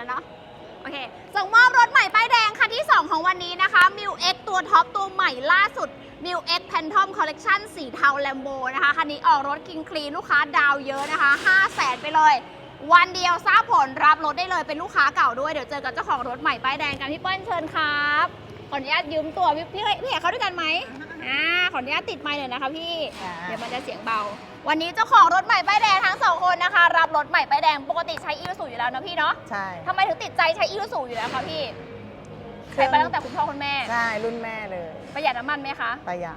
แล้วเนาะโอเคส่งมอบรถใหม่ป้ายแดงคันที่ 2 ของวันนี้นะคะ m ิว X ตัวท็อปตัวใหม่ล่าสุด m ิว X Phantom Collection สีเทาแลมโบนะคะ คันนี้ออกรถกิงคลีนลูกค้าดาวเยอะนะคะ5 0 0แสนไปเลย วันเดียวทราบผลรับรถได้เลยเป็นลูกค้าเก่าด้วย เดี๋ยวเจอกับเจ้าของรถใหม่ป้ายแดงกันพี่เปิ้ลเชิญครับ ออนุญาตยืมตัวพี่พี่พี่เอกเข้าด้วยกันไหมอ่าขออนุญาตติดไมค์หน่อยนะคะพี่ ค่ะ เดี๋ยวมันจะเสียงเบา วันนี้เจ้าของรถใหม่ป้ายแดงทั้งสองคนนะคะ รับรถใหม่ป้ายแดงปกติใช้อี u ูอยู่แล้วนะพี่เนาะใช่ทำไมถึงติดใจใช้อี u ูอยู่แล้วคะพี่ใช้มาตั้งแต่คุณพ่อคุณแม่ ใช่รุ่นแม่เลยประหยัดน้ำมันไหมคะ ประหยัด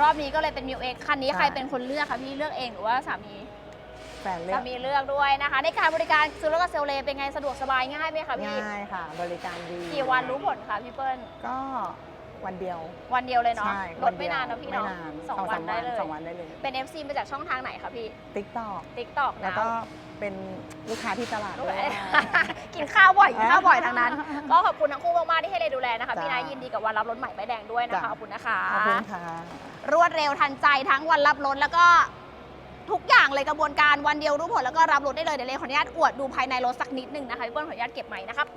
รอบนี้ก็เลยเป็นมิวเอ็กคันนี้ใช่ ใครเป็นคนเลือกคะพี่เลือกเองหรือว่าสามี แฟนเลือสากมีเลือกด้วยนะคะ ในการบริการซื้อรถกับเซลเลเป็นไงสะดวกสบายง่ายไหมคะพี่ ง่ายค่ะ บริการดีกี่วันรู้ผลคะพี่เปิ้ล ก็วันเดียววันเดียวเลยเนาะใช่รถไม่นานนะพี่เนาะไม่นานสองวันามได้เลย สองวันได้เลยเป็น FC มาจากช่องทางไหนคะพี่ ติ๊กตอกติ๊กต็อกแล้วก็เป็นลูกค้าที่ตลาดลูกด้วย กินข้าวบ่อยกินข้าวบ่อยทางนั้น ก็ขอบคุณทั้งคู่มากๆที่ให้เลยดูแลนะคะจ้าพี่นายยินดีกับวันรับรถใหม่ป้ายแดงด้วยนะคะ จ้าขอบคุณนะคะ ขอบคุณค่ะ รวดเร็วทันใจทั้งวันรับรถแล้วก็ ทุกอย่างเลยกระบวนการวันเดียวรู้ผลแล้วก็รับรถได้เลยเดี๋ยวเลยขออนุญาตอวดดูภายในรถสักนิดหนึงนะคะพี่เปิ้ลขออนุญาตเก็บใหม่นะครับ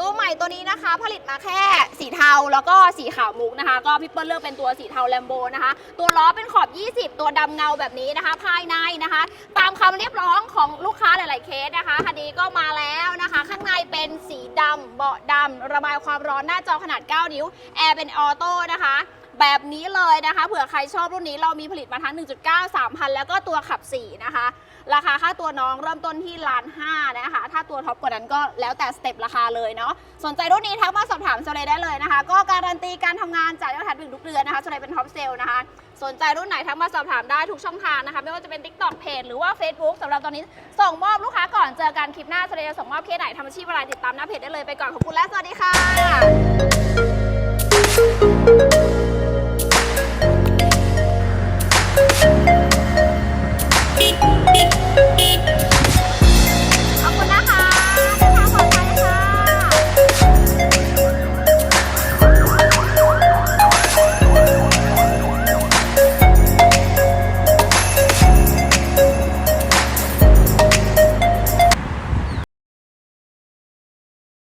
ตัวใหม่ตัวนี้นะคะ ผลิตมาแค่สีเทาแล้วก็สีขาวมุกนะคะ ก็พี่เปิ้ลเลือกเป็นตัวสีเทาแลมโบนะคะ ตัวล้อเป็นขอบ 20 ตัวดำเงาแบบนี้นะคะ ภายในนะคะ ตามคำเรียกร้องของลูกค้าหลาย ๆ เคสนะคะคันนี้ก็มาแล้วนะคะ ข้างในเป็นสีดำเบาะดำระบายความร้อนหน้าจอขนาด 9 นิ้วแอร์เป็นออโต้นะคะ แบบนี้เลยนะคะ เผื่อใครชอบรุ่นนี้เรามีผลิตมาทั้ง 1.9 3,000 แล้วก็ตัวขับ 4 นะคะ ราคาค่าตัวน้องเริ่มต้นที่ล้านห้านะคะ ถ้าตัวท็อปกว่านั้นก็แล้วแต่สเต็ปราคาเลยเนาะ สนใจรุ่นนี้ทักมาสอบถามโซเลได้เลยนะคะ ก็การันตีการทำงานจ่ายยอดทัดถึงทุกเดือนนะคะโซเลเป็นท็อปเซลล์นะคะ สนใจรุ่นไหนทักมาสอบถามได้ทุกช่องทางนะคะ ไม่ว่าจะเป็น TikTok เพจหรือว่า Facebook สำหรับตอนนี้ส่งมอบลูกค้าก่อนเจอกันคลิปหน้าโซเลจะส่งมอบเคสไหนทำอาชีพอะไรติดตามหน้าเพจได้เลยไปก่อนขอบคุณและสวัสดีค่ะ